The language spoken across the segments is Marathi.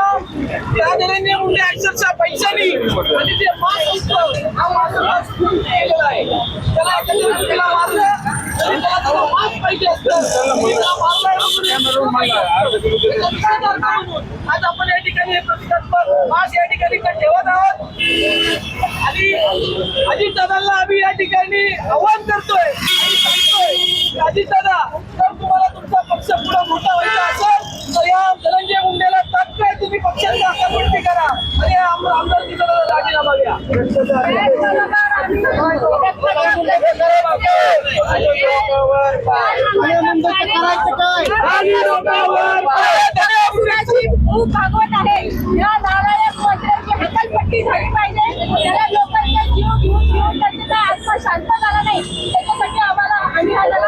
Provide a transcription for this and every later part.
सगळ्यांना मुले अक्षरशः पैशानी आणि ते मास असतं. हा आहे. त्याला एखाद्या पाहिजे आज आपण या ठिकाणी हे मास या ठिकाणी ठेवत आहोत आणि अजित दादांना आम्ही या ठिकाणी आव्हान करतोय आणि सांगतोय की अजित दादा जर तुम्हाला तुमचा पक्ष पुढे मोठा व्हायचा असेल तर या धनंजय मुंडेला तात्काळ तुम्ही पक्षाची आकाबंदी करा आणि या आम- आमदारकीचा राजीनामा काय खूप भागवत आहे या नारायण मंत्र्यांची हकालपट्टी झाली पाहिजे त्याला लोकांचा जीव घेऊन घेऊन त्यांचा आत्मा शांत झाला नाही त्याच्यासाठी आम्हाला आम्ही आम्हाला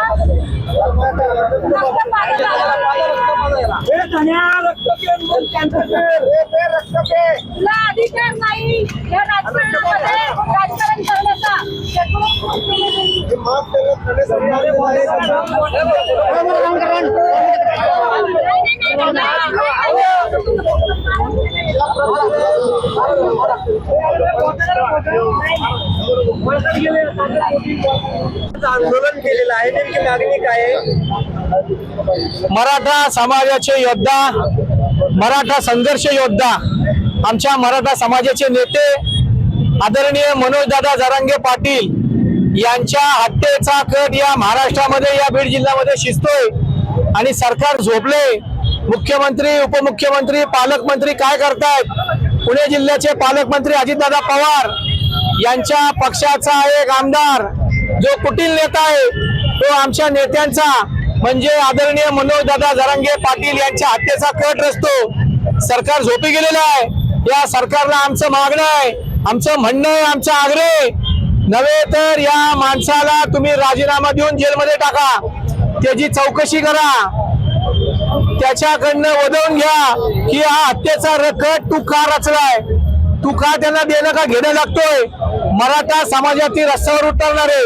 नाही. या राजकारणामध्ये राजकारण करण्याचा नाही, नाही, नाही, आंदोलन केलेलं आहे नेमकी मागणी काय आहे? मराठा समाजाचे योद्धा मराठा संघर्ष योद्धा आमच्या मराठा समाजाचे नेते आदरणीय मनोजदादा जरांगे पाटील यांच्या हत्येचा कट या महाराष्ट्रामध्ये या बीड जिल्ह्यामध्ये शिजतोय. आणि सरकार झोपले मुख्यमंत्री उपमुख्यमंत्री पालकमंत्री काय करतायत? पुणे जिल्ह्याचे पालकमंत्री अजितदादा पवार यांच्या पक्षाचा एक आमदार जो कुटील नेता आहे तो आमच्या नेत्यांचा म्हणजे आदरणीय मनोजदादा जरंगे जरांगे पाटील यांच्या हत्येचा कट रचतो. सरकार झोपी गेलेलं आहे. या सरकारला आमचं मागणं आहे. आमचं म्हणणं आहे आमचा आग्रह आहे. नव्हे तर या माणसाला तुम्ही राजीनामा देऊन जेलमध्ये टाका. त्याची चौकशी करा. त्याच्याकडनं वदवून घ्या की हा हत्येचा रकट तू का रचलाय. तू का त्यांना देणं का घेणं लागतोय? मराठा समाजातील रस्त्यावर उतरणारे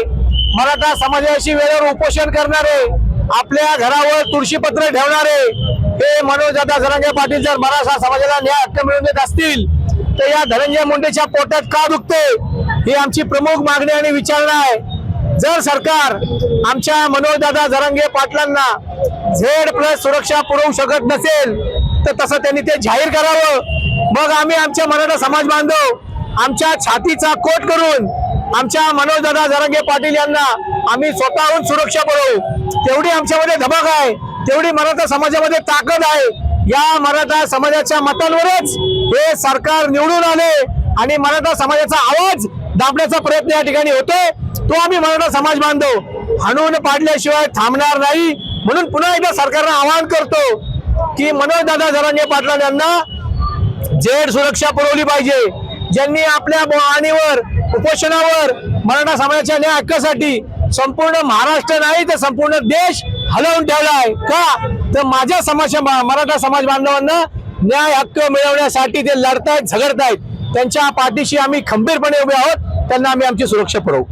मराठा समाजाशी वेळेवर उपोषण करणारे आपल्या घरावर तुळशीपत्र ठेवणारे हे मनोजदादा धनंजय पाटील जर मराठा समाजाला न्याय हक्क मिळवून देत असतील तर या धनंजय मुंडेच्या पोटात का दुखते ही आमची प्रमुख मागणी आणि विचारणा आहे. जर सरकार आमच्या मनोजदादा जरांगे पाटलांना झेड प्लस सुरक्षा पुरवू शकत नसेल तर तसं त्यांनी ते जाहीर करावं. मग आम्ही आमच्या मराठा समाज बांधव आमच्या छातीचा कोट करून आमच्या मनोजदादा जरांगे पाटील यांना आम्ही स्वतःहून सुरक्षा पुरवू. तेवढी आमच्यामध्ये धमक आहे तेवढी मराठा समाजामध्ये ताकद आहे. या मराठा समाजाच्या मतांवरच हे सरकार निवडून आले आणि मराठा समाजाचा आवाज दाबण्याचा प्रयत्न या ठिकाणी होतोय. तो आम्ही मराठा समाज बांधव हाणून पाडल्याशिवाय थांबणार नाही. म्हणून पुन्हा एकदा सरकारनं आवाहन करतो की मनोजदादा जरांगे पाटला यांना जेड सुरक्षा पुरवली पाहिजे. ज्यांनी आपल्या आणीवर उपोषणावर मराठा समाजाच्या न्याय हक्कासाठी संपूर्ण महाराष्ट्र नाही तर संपूर्ण देश हलवून ठेवला आहे. का? तर माझ्या समाज मराठा समाज बांधवांना न्याय हक्क मिळवण्यासाठी ते लढतायत झगडतायत. त्यांच्या पाठीशी आम्ही खंबीरपणे उभे आहोत. त्यांना आम्ही आमची सुरक्षा पुरवू.